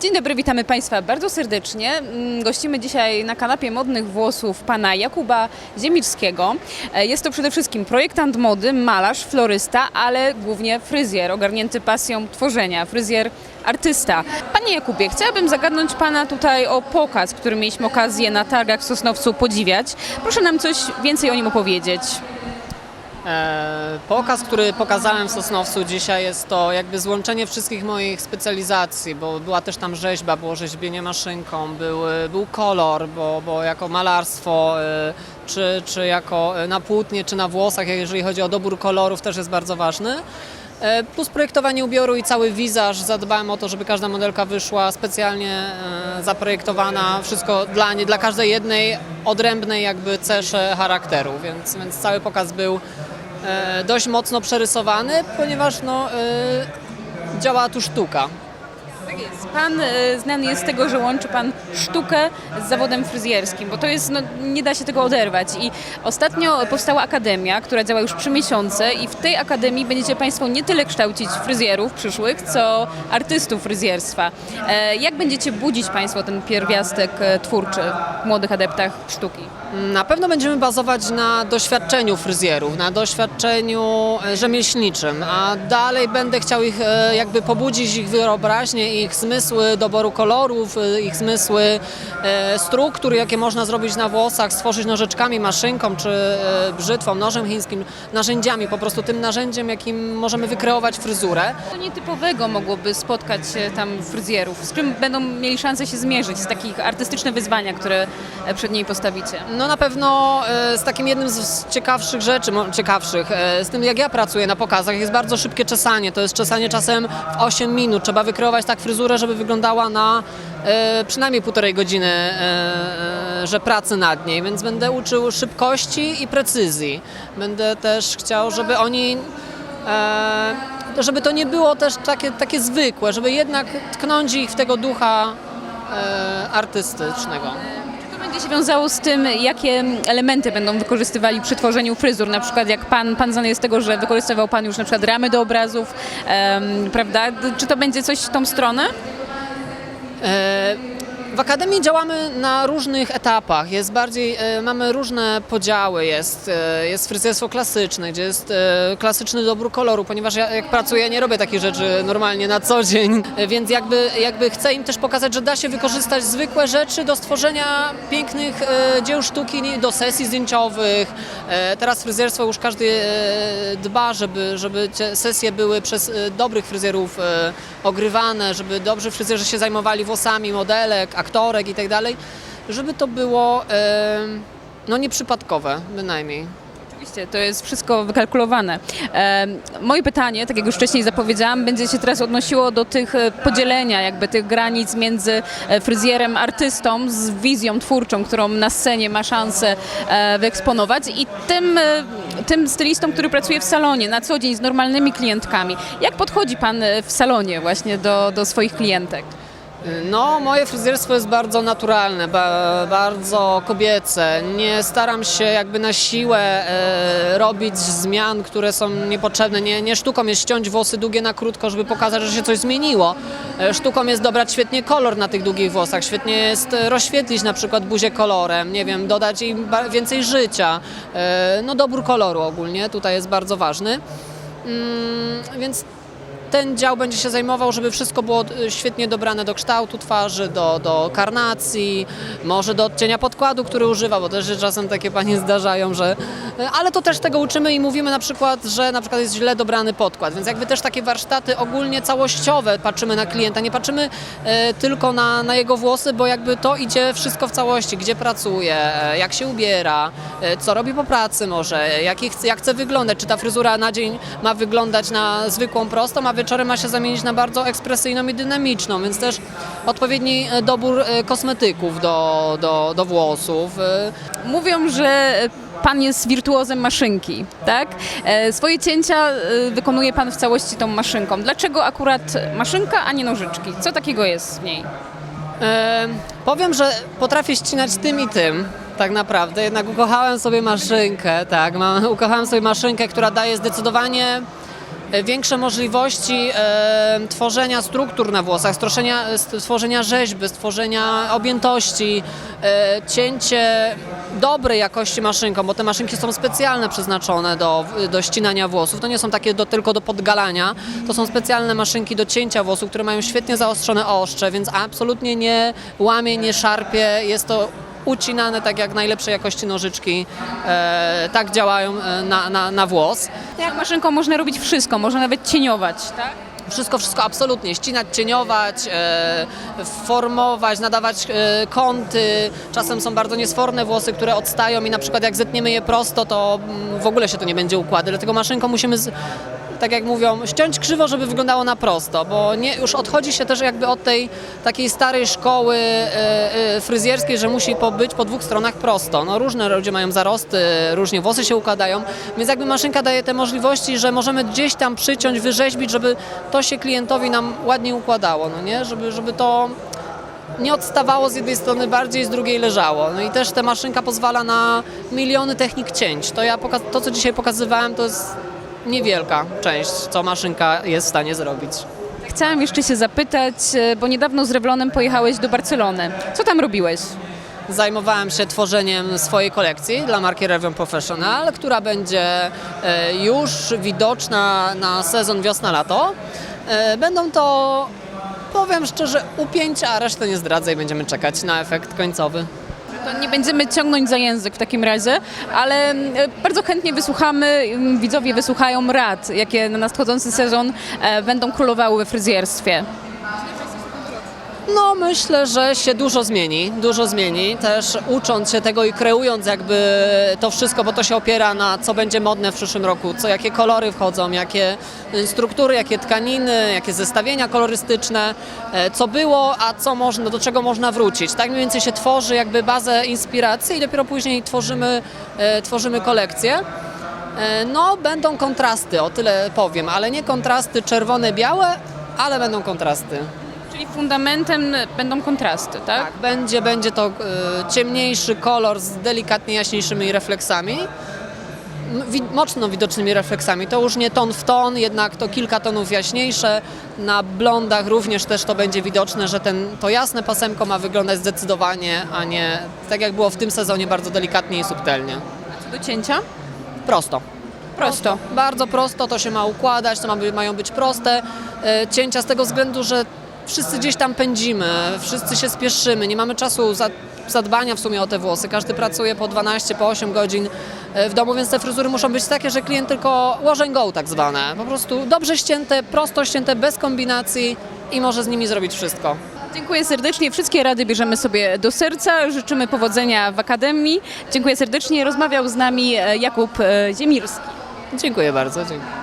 Dzień dobry, witamy Państwa bardzo serdecznie. Mm, Gościmy dzisiaj na kanapie modnych włosów pana Jakuba Ziemickiego. E, Jest to przede wszystkim projektant mody, malarz, florysta, ale głównie fryzjer, ogarnięty pasją tworzenia, fryzjer artysta. Panie Jakubie, chciałabym zagadnąć pana tutaj o pokaz, który mieliśmy okazję na targach w Sosnowcu podziwiać. Proszę nam coś więcej o nim opowiedzieć. E, Pokaz, który pokazałem w Sosnowcu dzisiaj jest to jakby złączenie wszystkich moich specjalizacji, bo była też tam rzeźba, było rzeźbienie maszynką, był, był kolor, bo, bo jako malarstwo, e, czy, czy jako e, na płótnie, czy na włosach, jeżeli chodzi o dobór kolorów też jest bardzo ważny. Plus projektowanie ubioru i cały wizaż. Zadbałem o to, żeby każda modelka wyszła specjalnie zaprojektowana. Wszystko dla nie, dla każdej jednej odrębnej jakby cesze charakteru, więc, więc cały pokaz był dość mocno przerysowany, ponieważ no, e, działa tu sztuka. Tak. Pan e, znany jest z tego, że łączy Pan sztukę z zawodem fryzjerskim, bo to jest, no, nie da się tego oderwać. I ostatnio powstała akademia, która działa już trzy miesiące i w tej akademii będziecie Państwo nie tyle kształcić fryzjerów przyszłych, co artystów fryzjerstwa. E, Jak będziecie budzić Państwo ten pierwiastek e, twórczy w młodych adeptach sztuki? Na pewno będziemy bazować na doświadczeniu fryzjerów, na doświadczeniu rzemieślniczym, a dalej będę chciał ich jakby pobudzić ich wyobraźnię, ich zmysły doboru kolorów, e, ich zmysły e, struktur, jakie można zrobić na włosach, stworzyć nożyczkami, maszynką czy e, brzytwą, nożem chińskim, narzędziami, po prostu tym narzędziem, jakim możemy wykreować fryzurę. Co nietypowego mogłoby spotkać tam fryzjerów? Z czym będą mieli szansę się zmierzyć? Z takich artystyczne wyzwania, które e, przed niej postawicie? No na pewno z takim jednym z- ciekawszych rzeczy, ciekawszych, z tym jak ja pracuję na pokazach, jest bardzo szybkie czesanie. To jest czesanie czasem w 8 minut. Trzeba wykreować tak fryzurę, żeby wyglądała na e, przynajmniej półtorej godziny, e, e, że pracy nad niej, więc będę uczył szybkości i precyzji. Będę też chciał, żeby oni e, żeby to nie było też takie, takie zwykłe, żeby jednak tknąć ich w tego ducha e, artystycznego. Będzie się wiązało z tym, jakie elementy będą wykorzystywali przy tworzeniu fryzur? Na przykład jak pan, pan znany jest tego, że wykorzystywał pan już na przykład ramy do obrazów, prawda? Czy to będzie coś w tą stronę? E, W Akademii działamy na różnych etapach. Jest bardziej, e, mamy różne podziały. Jest, e, jest fryzjerstwo klasyczne, gdzie jest e, klasyczny dobór koloru, ponieważ ja jak pracuję, nie robię takich rzeczy normalnie na co dzień, więc jakby, jakby chcę im też pokazać, że da się wykorzystać zwykłe rzeczy do stworzenia pięknych dzieł sztuki, do sesji zdjęciowych. Teraz fryzjerstwo już każdy dba, żeby, żeby sesje były przez dobrych fryzjerów ogrywane, żeby dobrzy fryzjerzy się zajmowali włosami modelek, aktorek i tak dalej, żeby to było e, no nieprzypadkowe bynajmniej. Oczywiście, to jest wszystko wykalkulowane. Em, Moje pytanie, tak jak już wcześniej zapowiedziałam, będzie się teraz odnosiło do tych e, podzielenia, jakby tych granic między e, fryzjerem, artystą z wizją twórczą, którą na scenie ma szansę e, wyeksponować i tym, e, tym stylistą, który pracuje w salonie na co dzień z normalnymi klientkami. Jak podchodzi Pan e, w salonie właśnie do, do swoich klientek? No, moje fryzjerstwo jest bardzo naturalne, ba, bardzo kobiece. Nie staram się jakby na siłę e, robić zmian, które są niepotrzebne. Nie, nie sztuką jest ściąć włosy długie na krótko, żeby pokazać, że się coś zmieniło. E, sztuką jest dobrać świetnie kolor na tych długich włosach. Świetnie jest e, rozświetlić na przykład buzię kolorem, nie wiem, dodać im więcej życia. E, no, dobór koloru ogólnie tutaj jest bardzo ważny. Mm, więc ten dział będzie się zajmował, żeby wszystko było e, świetnie dobrane do kształtu twarzy, do, do karnacji, może do odcienia podkładu, który używa, bo też czasem takie panie zdarzają, że... e, Ale to też tego uczymy i mówimy na przykład, że na przykład jest źle dobrany podkład, więc jakby też takie warsztaty ogólnie całościowe patrzymy na klienta, nie patrzymy e, tylko na, na jego włosy, bo jakby to idzie wszystko w całości, gdzie pracuje, e, jak się ubiera, co robi po pracy może, jaki chce, jak chce wyglądać, czy ta fryzura na dzień ma wyglądać na zwykłą, prostą, a wieczorem ma się zamienić na bardzo ekspresyjną i dynamiczną, więc też odpowiedni e, dobór e, kosmetyków do, do, do włosów. e, Mówią, że pan jest wirtuozem maszynki, tak? E, Swoje cięcia e, wykonuje pan w całości tą maszynką. Dlaczego akurat maszynka, a nie nożyczki? Co takiego jest w niej? E, powiem, że potrafię ścinać tym i tym. Tak naprawdę, jednak ukochałem sobie maszynkę, tak, mam, ukochałem sobie maszynkę, która daje zdecydowanie e, większe możliwości e, tworzenia struktur na włosach, stworzenia, stworzenia rzeźby, stworzenia objętości, e, cięcie dobrej jakości maszynką, bo te maszynki są specjalne przeznaczone do, do ścinania włosów. To nie są takie do, tylko do podgalania, to są specjalne maszynki do cięcia włosów, które mają świetnie zaostrzone ostrze, więc absolutnie nie łamie, nie szarpie. Jest to ucinane tak jak najlepszej jakości nożyczki, e, tak działają e, na, na, na włos. Jak maszynką można robić wszystko, można nawet cieniować, tak? Wszystko, wszystko absolutnie. Ścinać, cieniować, e, formować, nadawać e, kąty. Czasem są bardzo niesforne włosy, które odstają i na przykład jak zetniemy je prosto, to mm, w ogóle się to nie będzie układy. Dlatego maszynką musimy, z, tak jak mówią, ściąć krzywo, żeby wyglądało na prosto, bo nie, już odchodzi się też jakby od tej takiej starej szkoły e, e, fryzjerskiej, że musi po, być po dwóch stronach prosto. No różne ludzie mają zarosty, różnie włosy się układają, więc jakby maszynka daje te możliwości, że możemy gdzieś tam przyciąć, wyrzeźbić, żeby to się klientowi nam ładnie układało, no nie? Żeby, żeby to nie odstawało z jednej strony bardziej, z drugiej leżało. No i też ta maszynka pozwala na miliony technik cięć. To, ja to co dzisiaj pokazywałem, to jest niewielka część, co maszynka jest w stanie zrobić. Chciałam jeszcze się zapytać, e, bo niedawno z Revlonem pojechałeś do Barcelony. Co tam robiłeś? Zajmowałem się tworzeniem swojej kolekcji dla marki Revlon Professional, która będzie e, już widoczna na sezon wiosna-lato. E, Będą to, powiem szczerze, upięcia, a resztę nie zdradzę i będziemy czekać na efekt końcowy. To nie będziemy ciągnąć za język w takim razie, ale mm, bardzo chętnie wysłuchamy, mm, widzowie wysłuchają rad, jakie na nadchodzący sezon e, będą królowały we fryzjerstwie. No myślę, że się dużo zmieni, dużo zmieni, też ucząc się tego i kreując jakby to wszystko, bo to się opiera na co będzie modne w przyszłym roku, co, jakie kolory wchodzą, jakie struktury, jakie tkaniny, jakie zestawienia kolorystyczne, e, co było, a co można, do czego można wrócić. Tak mniej więcej się tworzy jakby bazę inspiracji i dopiero później tworzymy, e, tworzymy kolekcję. E, No, będą kontrasty, o tyle powiem, ale nie kontrasty czerwone-białe, ale będą kontrasty. Czyli fundamentem będą kontrasty, tak? Tak, będzie, będzie to e, ciemniejszy kolor z delikatnie jaśniejszymi refleksami. Wi- mocno widocznymi refleksami. To już nie ton w ton, jednak to kilka tonów jaśniejsze. Na blondach również też to będzie widoczne, że ten, to jasne pasemko ma wyglądać zdecydowanie, a nie tak jak było w tym sezonie, bardzo delikatnie i subtelnie. Co do cięcia? Prosto. Prosto. Bardzo prosto to się ma układać, to ma mają być proste e, cięcia z tego względu, że wszyscy gdzieś tam pędzimy, wszyscy się spieszymy, nie mamy czasu za, zadbania w sumie o te włosy. Każdy pracuje po 12, po 8 godzin e, w domu, więc te fryzury muszą być takie, że klient tylko wash and go tak zwane. Po prostu dobrze ścięte, prosto ścięte, bez kombinacji i może z nimi zrobić wszystko. Dziękuję serdecznie. Wszystkie rady bierzemy sobie do serca. Życzymy powodzenia w Akademii. Dziękuję serdecznie. Rozmawiał z nami e, Jakub e, Ziemirski. Dziękuję bardzo. Dziękuję.